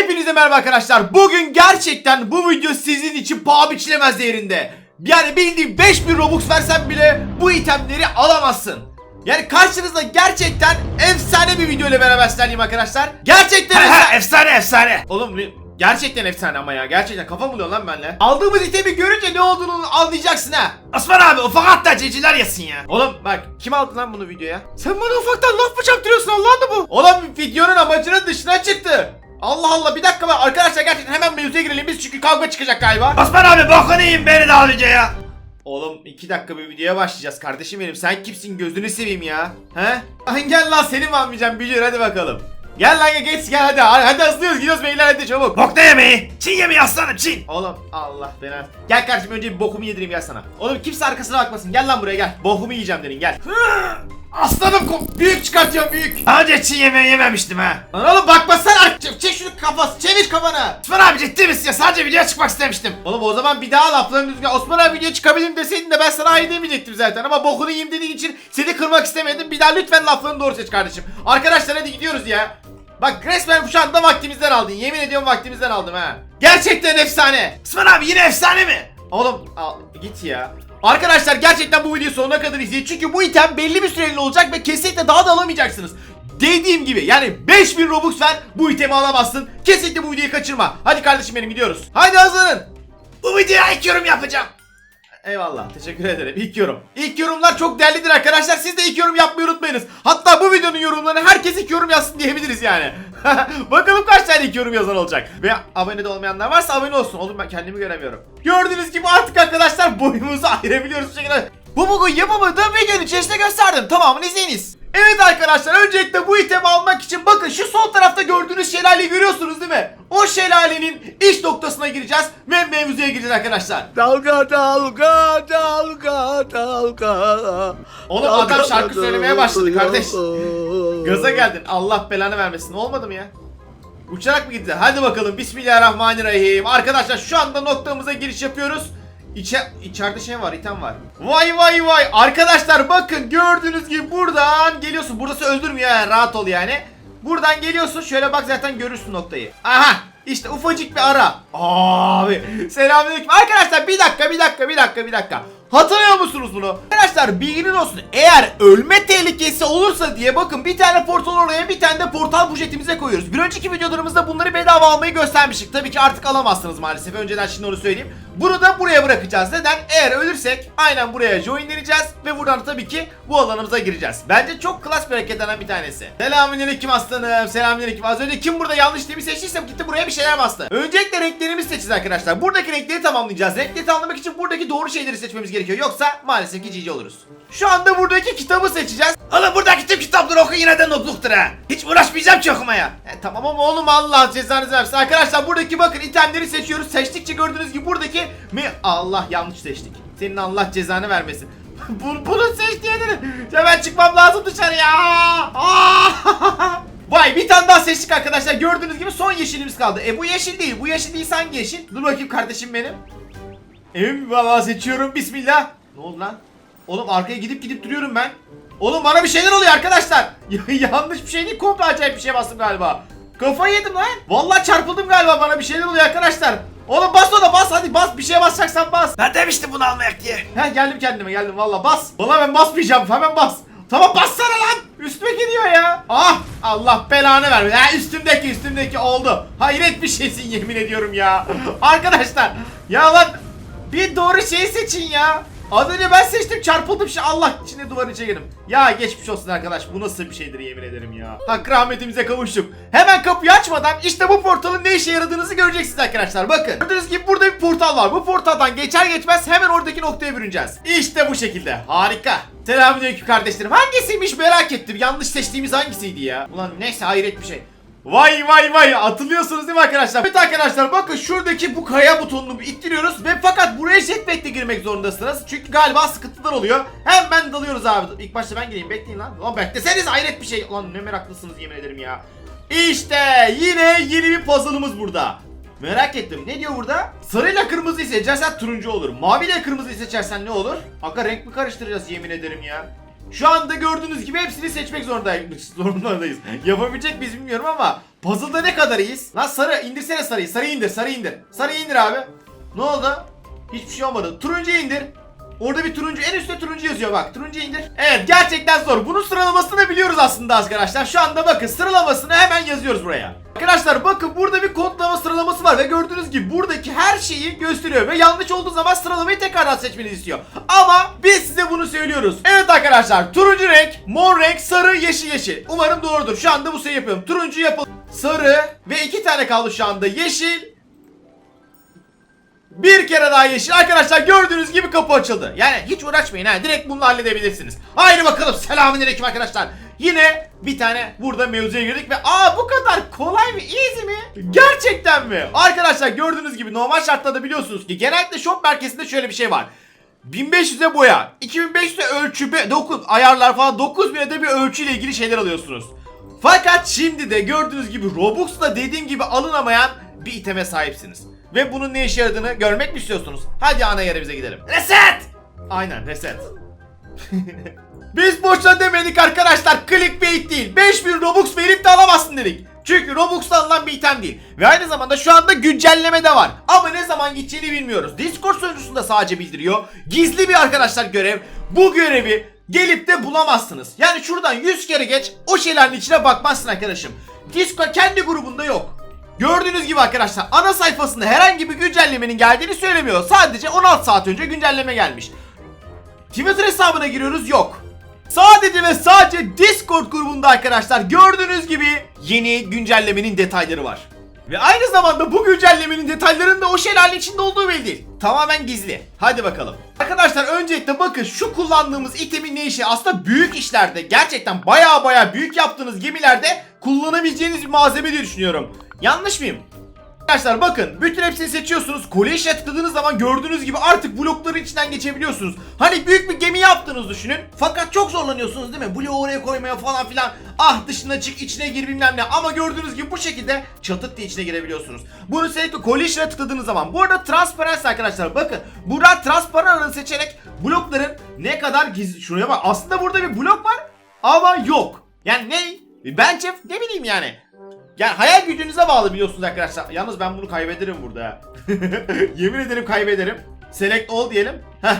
Hepinize merhaba arkadaşlar. Bugün gerçekten bu video sizin için paha biçilemez değerinde. Yani bildiğim 5000 Robux versen bile bu itemleri alamazsın. Yani karşınızda gerçekten efsane bir video ile beraber sizlerleyim arkadaşlar. Gerçekten efsane. efsane efsane. Oğlum gerçekten efsane ama ya. Gerçekten kafa buluyor lan benimle. Aldığımız itemi görünce ne olduğunu anlayacaksın ha. Osman abi ufak hatta ceciler yesin ya. Oğlum bak kim aldı lan bunu videoya? Sen bana ufaktan laf mı çarptırıyorsun Allah'ını bu? Oğlum videonun amacının dışına çıktı. Allah Allah bir dakika bak arkadaşlar gerçekten hemen mevzuya girelim biz çünkü kavga çıkacak galiba. Osman abi bokunu yiyin beni de alınca ya. Oğlum iki dakika bir videoya başlayacağız kardeşim benim sen kimsin gözünü seveyim ya. He? Lan gel lan seni mi almayacağım bücür hadi bakalım. Gel lan geç gel hadi hadi, hızlıyoruz gidiyoruz beyler hadi çabuk. Bok ne yemeği? Çin yemeği aslanım Çin. Oğlum Allah beni Gel kardeşim önce bir bokumu yedireyim gel sana. Oğlum kimse arkasına bakmasın gel lan buraya gel. Bokumu yiyeceğim dedin gel. Aslanım büyük çıkartıyorum büyük. Daha önce Çin yemeği yememiştim ha. Lan oğlum bakmasana. Çek, çek şunu kafası. Çevir kafanı. Osman abi ciddi misin ya? Sadece videoya çıkmak istemiştim. Oğlum o zaman bir daha laflarını düzgün. Osman abi video çıkabilirim deseydin de ben sana hayır demeyecektim zaten. Ama bokunu yiyeyim dediğin için seni kırmak istemedim. Bir daha lütfen laflarını doğru seç kardeşim. Arkadaşlar hadi gidiyoruz ya. Bak resmen şu anda vaktimizden aldın. Yemin ediyorum vaktimizden aldım ha. Gerçekten efsane. Osman abi yine efsane mi? Oğlum al, git ya. Arkadaşlar gerçekten bu videoyu sonuna kadar izleyin. Çünkü bu item belli bir süreli olacak ve kesinlikle daha da alamayacaksınız. Dediğim gibi yani 5000 Robux ver bu itemi alamazsın. Kesinlikle bu videoyu kaçırma. Hadi kardeşim benim gidiyoruz. Hadi hazırın. Bu videoya ilk yorum yapacağım. Eyvallah teşekkür ederim. İlk yorum. İlk yorumlar çok değerlidir arkadaşlar. Siz de ilk yorum yapmayı unutmayınız. Hatta bu videonun yorumlarını herkes ilk yorum yazsın diyebiliriz yani. Bakalım kaç tane ilk yorum yazan olacak. Ve abone de olmayanlar varsa abone olsun. Oğlum ben kendimi göremiyorum. Gördüğünüz gibi artık arkadaşlar boyumuzu ayırabiliyoruz bu şekilde. Bu bugün yapamadığım videonun içerisinde gösterdim. Tamamını izleyiniz. Evet arkadaşlar öncelikle bu itemi almak için bakın şu sol tarafta gördüğünüz şelaleyi görüyorsunuz değil mi? O şelalenin iç noktasına gireceğiz ve mevzuya gireceğiz arkadaşlar. Dalga dalga dalga dalga. Oğlum adam şarkı söylemeye başladı kardeş. Gaza geldin. Allah belanı vermesin. Olmadı mı ya? Uçarak mı gitti? Hadi bakalım. Bismillahirrahmanirrahim. Arkadaşlar şu anda noktamıza giriş yapıyoruz. İçe, içeride şey var, item var. Vay vay vay. Arkadaşlar bakın gördüğünüz gibi buradan geliyorsun. Burası öldürmüyor ya. Rahat ol yani. Buradan geliyorsun. Şöyle bak zaten görürsün noktayı. Aha. İşte ufacık bir ara. Abi. Selamünaleyküm. Arkadaşlar bir dakika, bir dakika, bir dakika, bir dakika. Hatırlıyor musunuz bunu? Arkadaşlar bilginiz olsun. Eğer ölme tehlikesi olursa diye bakın bir tane portal oraya bir tane de portal poşetimize koyuyoruz. Bir önceki videolarımızda bunları bedava almayı göstermiştik. Tabii ki artık alamazsınız maalesef. Önceden şimdi onu söyleyeyim. Bunu da buraya bırakacağız. Neden? Eğer ölürsek aynen buraya joinleneceğiz ve buradan tabii ki bu alanımıza gireceğiz. Bence çok klas bir hareketlerden bir tanesi. Selamünaleyküm aslanım. Selamünaleyküm. Az önce kim burada yanlış temi seçtiysem gitti buraya bir şeyler bastı. Öncelikle renklerimizi seçeceğiz arkadaşlar. Buradaki renkleri tamamlayacağız. Renkleri tamamlamak için buradaki doğru şeyleri seçmemiz gerekiyor. Yoksa maalesef ki cici oluruz. Şu anda buradaki kitabı seçeceğiz. Oğlum buradaki tüm kitapları oku yine de notluktur ha. Hiç uğraşmayacağım ki okumaya. E, tamam ama oğlum Allah cezanızı versin. Arkadaşlar buradaki bakın itemleri seçiyoruz. Seçtikçe gördüğünüz gibi buradaki mi Allah yanlış seçtik. Senin Allah cezanı vermesin. bunu, bunu seç diye dedim. Hemen çıkmam lazım dışarıya. Vay bir tane daha seçtik arkadaşlar. Gördüğünüz gibi son yeşilimiz kaldı. E bu yeşil değil. Bu yeşil değil hangi yeşil? Dur bakayım kardeşim benim. Emin valla seçiyorum. Bismillah. Ne oldu lan? Oğlum arkaya gidip gidip duruyorum ben. Oğlum bana bir şeyler oluyor arkadaşlar. Yanlış bir şey değil. Komple acayip bir şey bastım galiba. Kafayı yedim lan. Vallahi çarpıldım galiba bana bir şeyler oluyor arkadaşlar. Oğlum bas ona bas hadi bas bir şeye basacaksan bas. Ben demiştim bunu almayak diye. He geldim kendime geldim valla bas. Valla ben basmayacağım hemen bas. Tamam bassana lan. Üstüme geliyor ya. Ah Allah belanı vermesin. Ha üstümdeki üstümdeki oldu. Hayret bir şeysin yemin ediyorum ya. Arkadaşlar ya lan bir doğru şeyi seçin ya. Az önce ben seçtim çarpıldım şimdi Allah içine duvarın içine girdim. Ya geçmiş olsun arkadaş bu nasıl bir şeydir yemin ederim ya. Hak rahmetimize kavuştuk. Hemen kapıyı açmadan işte bu portalın ne işe yaradığınızı göreceksiniz arkadaşlar. Bakın gördüğünüz gibi burada bir portal var. Bu portaldan geçer geçmez hemen oradaki noktaya bürüneceğiz. İşte bu şekilde. Harika. Selamünaleyküm kardeşlerim. Hangisiymiş merak ettim. Yanlış seçtiğimiz hangisiydi ya? Ulan neyse hayret bir şey. Vay vay vay hatırlıyorsunuz değil mi arkadaşlar? Evet arkadaşlar bakın şuradaki bu kaya butonunu ittiriyoruz ve fakat buraya jetpack'le girmek zorundasınız. Çünkü galiba sıkıntılar oluyor. Hemen dalıyoruz abi. İlk başta ben gireyim bekleyin lan. Ulan bekleseniz hayret bir şey. Ulan ne meraklısınız yemin ederim ya. İşte yine yeni bir puzzle'ımız burada. Merak ettim. Ne diyor burada? Sarıyla kırmızıyı seçersen turuncu olur. Maviyle kırmızıyı seçersen ne olur? Aga renk mi karıştıracağız yemin ederim ya. Şu anda gördüğünüz gibi hepsini seçmek zorundayız. zorundayız. Yapabilecek miyiz bilmiyorum ama Puzzle'da ne kadar iyiyiz? Lan sarı indirsene sarıyı. Sarıyı indir. Sarıyı indir. Sarıyı indir abi. Ne oldu? Hiçbir şey olmadı. Turuncu indir. Orada bir turuncu en üstte turuncu yazıyor bak. Turuncu indir. Evet gerçekten zor. Bunun sıralamasını biliyoruz aslında arkadaşlar. Şu anda bakın sıralamasını hemen yazıyoruz buraya. Arkadaşlar bakın burada bir kodlama sıralaması var ve gördüğünüz gibi buradaki her şeyi gösteriyor ve yanlış olduğu zaman sıralamayı tekrardan seçmenizi istiyor. Ama biz size bunu söylüyoruz. Evet arkadaşlar turuncu renk, mor renk, sarı, yeşil yeşil. Umarım doğrudur. Şu anda bu sayı yapıyorum. Turuncu yapalım. Sarı ve iki tane kaldı şu anda. Yeşil, bir kere daha yeşil. Arkadaşlar gördüğünüz gibi kapı açıldı. Yani hiç uğraşmayın ha. Direkt bunu halledebilirsiniz. Haydi bakalım. Selamünaleyküm arkadaşlar. Yine bir tane burada mevzuya girdik ve aa bu kadar kolay mı? Easy mi? Gerçekten mi? Arkadaşlar gördüğünüz gibi normal şartlarda biliyorsunuz ki genellikle shop merkezinde şöyle bir şey var. 1500'e boya, 2500'e ölçü, 9 ayarlar falan 9000'e de bir ölçüyle ilgili şeyler alıyorsunuz. Fakat şimdi de gördüğünüz gibi Robux'la dediğim gibi alınamayan bir iteme sahipsiniz. Ve bunun ne işe yaradığını görmek mi istiyorsunuz? Hadi ana yerimize gidelim. Reset! Aynen reset. Biz boşuna demedik arkadaşlar clickbait değil. 5000 Robux verip de alamazsın dedik. Çünkü Robux'ta alınan bir item değil. Ve aynı zamanda şu anda güncelleme de var. Ama ne zaman gideceğini bilmiyoruz. Discord sunucusunda sadece bildiriyor. Gizli bir arkadaşlar görev. Bu görevi gelip de bulamazsınız. Yani şuradan 100 kere geç o şeylerin içine bakmazsın arkadaşım. Discord kendi grubunda yok. Gördüğünüz gibi arkadaşlar ana sayfasında herhangi bir güncellemenin geldiğini söylemiyor. Sadece 16 saat önce güncelleme gelmiş. Twitter hesabına giriyoruz yok. Sadece ve sadece Discord grubunda arkadaşlar gördüğünüz gibi yeni güncellemenin detayları var. Ve aynı zamanda bu güncellemenin detaylarının da o şelalenin içinde olduğu belli. Tamamen gizli. Hadi bakalım. Arkadaşlar öncelikle bakın şu kullandığımız itemin ne işi aslında büyük işlerde gerçekten baya baya büyük yaptığınız gemilerde kullanabileceğiniz bir malzeme diye düşünüyorum. Yanlış mıyım? Arkadaşlar bakın bütün hepsini seçiyorsunuz. Koleje tıkladığınız zaman gördüğünüz gibi artık blokların içinden geçebiliyorsunuz. Hani büyük bir gemi yaptığınızı düşünün. Fakat çok zorlanıyorsunuz değil mi? Bloğu oraya koymaya falan filan. Ah dışına çık içine gir bilmem ne. Ama gördüğünüz gibi bu şekilde çatıt diye içine girebiliyorsunuz. Bunu sürekli koleje tıkladığınız zaman. Bu arada transparency arkadaşlar bakın. Buradan transparan alanı seçerek blokların ne kadar gizli. Şuraya bak aslında burada bir blok var ama yok. Yani ne? Bence ne bileyim yani. Yani hayal gücünüze bağlı biliyorsunuz arkadaşlar. Yalnız ben bunu kaybederim burada. Yemin ederim kaybederim. Select all diyelim. Heh.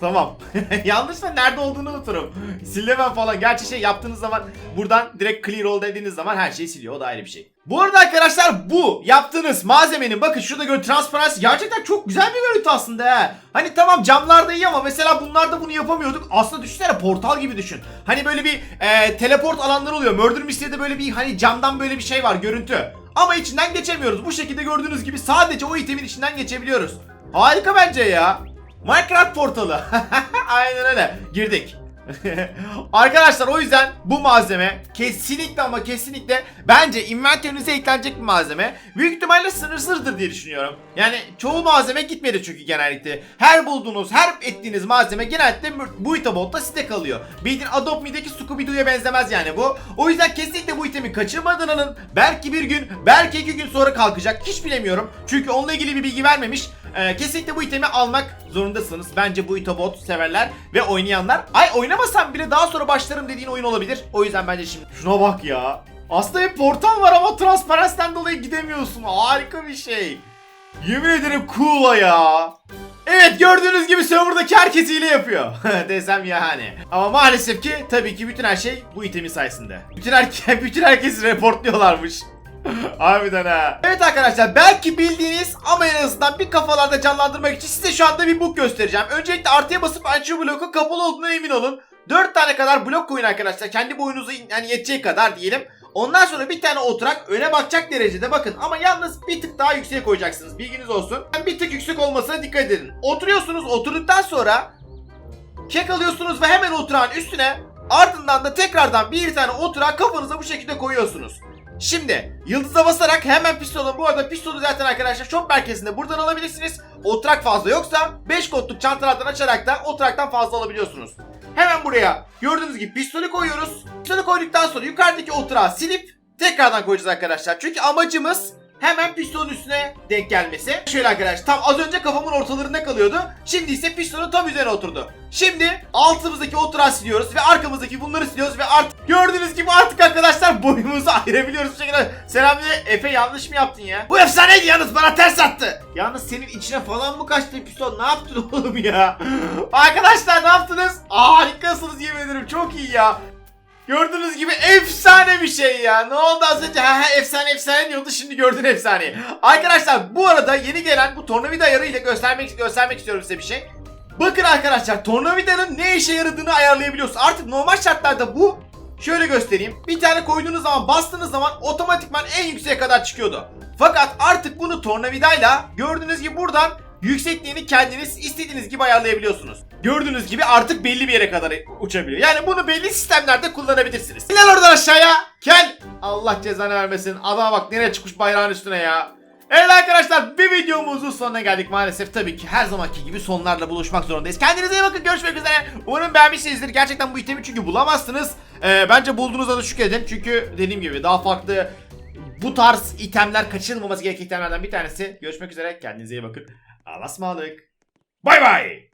Tamam. Yanlışla nerede olduğunu unuturum. Silemem falan. Gerçi şey yaptığınız zaman buradan direkt clear all dediğiniz zaman her şeyi siliyor. O da ayrı bir şey. Bu arada arkadaşlar bu yaptığınız malzemenin bakın şurada gör transparency gerçekten çok güzel bir görüntü aslında he. Hani tamam camlarda iyi ama mesela bunlarda bunu yapamıyorduk. Aslında düşünsene portal gibi düşün. Hani böyle bir e, teleport alanları oluyor. Murder Mystery'de böyle bir hani camdan böyle bir şey var görüntü. Ama içinden geçemiyoruz. Bu şekilde gördüğünüz gibi sadece o itemin içinden geçebiliyoruz. Harika bence ya. Minecraft portalı. Aynen öyle. Girdik. Arkadaşlar o yüzden bu malzeme kesinlikle ama kesinlikle bence inventörünüze eklenecek bir malzeme. Büyük ihtimalle sınırsızdır diye düşünüyorum. Yani çoğu malzeme gitmedi çünkü genellikle. Her bulduğunuz, her ettiğiniz malzeme genellikle bu itabotta site kalıyor. Bildiğin Adopt Me'deki Scooby-Doo'ya benzemez yani bu. O yüzden kesinlikle bu itemi kaçırmadan alın. Belki bir gün, belki iki gün sonra kalkacak. Hiç bilemiyorum. Çünkü onunla ilgili bir bilgi vermemiş. Ee, kesinlikle bu itemi almak zorundasınız. Bence bu itabot severler ve oynayanlar. Ay oynamasam bile daha sonra başlarım dediğin oyun olabilir. O yüzden bence şimdi şuna bak ya. Aslında bir portal var ama transparensten dolayı gidemiyorsun. Harika bir şey. Yemin ederim cool ya. Evet gördüğünüz gibi serverdaki herkes hile yapıyor. Desem yani. Ama maalesef ki tabii ki bütün her şey bu itemin sayesinde. Bütün herke bütün herkesi reportluyorlarmış. Harbiden ha. Evet arkadaşlar belki bildiğiniz ama en azından bir kafalarda canlandırmak için size şu anda bir book göstereceğim. Öncelikle artıya basıp açı bloku kapalı olduğuna emin olun. 4 tane kadar blok koyun arkadaşlar. Kendi boyunuza yani yetecek kadar diyelim. Ondan sonra bir tane oturak öne bakacak derecede bakın ama yalnız bir tık daha yükseğe koyacaksınız. Bilginiz olsun. Bir tık yüksek olmasına dikkat edin. Oturuyorsunuz oturduktan sonra kek alıyorsunuz ve hemen oturağın üstüne ardından da tekrardan bir tane oturağı kafanıza bu şekilde koyuyorsunuz. Şimdi yıldıza basarak hemen pistolun bu arada pistolu zaten arkadaşlar shop merkezinde buradan alabilirsiniz. Oturak fazla yoksa 5 kodluk çantalardan açarak da oturaktan fazla alabiliyorsunuz. Hemen buraya gördüğünüz gibi pistolü koyuyoruz. Pistolü koyduktan sonra yukarıdaki oturağı silip tekrardan koyacağız arkadaşlar. Çünkü amacımız hemen pistonun üstüne denk gelmesi. Şöyle arkadaşlar tam az önce kafamın ortalarında kalıyordu. Şimdi ise pistonun tam üzerine oturdu. Şimdi altımızdaki oturağı siliyoruz ve arkamızdaki bunları siliyoruz ve artık gördüğünüz gibi artık arkadaşlar boyumuzu ayırabiliyoruz bu şekilde. Selam Efe yanlış mı yaptın ya? Bu efsaneydi yalnız bana ters attı. Yalnız senin içine falan mı kaçtı piston? Ne yaptın oğlum ya? Arkadaşlar ne yaptınız? Harikasınız yemin ederim çok iyi ya. Gördüğünüz gibi efsane bir şey ya. Ne oldu az önce? Ha, ha, efsane efsane diyordu şimdi gördün efsaneyi. Arkadaşlar bu arada yeni gelen bu tornavida ayarıyla göstermek göstermek istiyorum size bir şey. Bakın arkadaşlar tornavidanın ne işe yaradığını ayarlayabiliyorsun. Artık normal şartlarda bu şöyle göstereyim. Bir tane koyduğunuz zaman bastığınız zaman otomatikman en yükseğe kadar çıkıyordu. Fakat artık bunu tornavidayla gördüğünüz gibi buradan yüksekliğini kendiniz istediğiniz gibi ayarlayabiliyorsunuz. Gördüğünüz gibi artık belli bir yere kadar uçabiliyor. Yani bunu belli sistemlerde kullanabilirsiniz. Gel oradan aşağıya. Gel. Allah cezanı vermesin. Adama bak nereye çıkmış bayrağın üstüne ya. Evet arkadaşlar bir videomuzun sonuna geldik maalesef tabii ki her zamanki gibi sonlarla buluşmak zorundayız. Kendinize iyi bakın görüşmek üzere. Umarım beğenmişsinizdir. Gerçekten bu itemi çünkü bulamazsınız. Ee, bence bulduğunuzda da şükredin. Çünkü dediğim gibi daha farklı bu tarz itemler kaçırılmaması gereken itemlerden bir tanesi. Görüşmek üzere. Kendinize iyi bakın. Allah'a ısmarladık. Bay bay.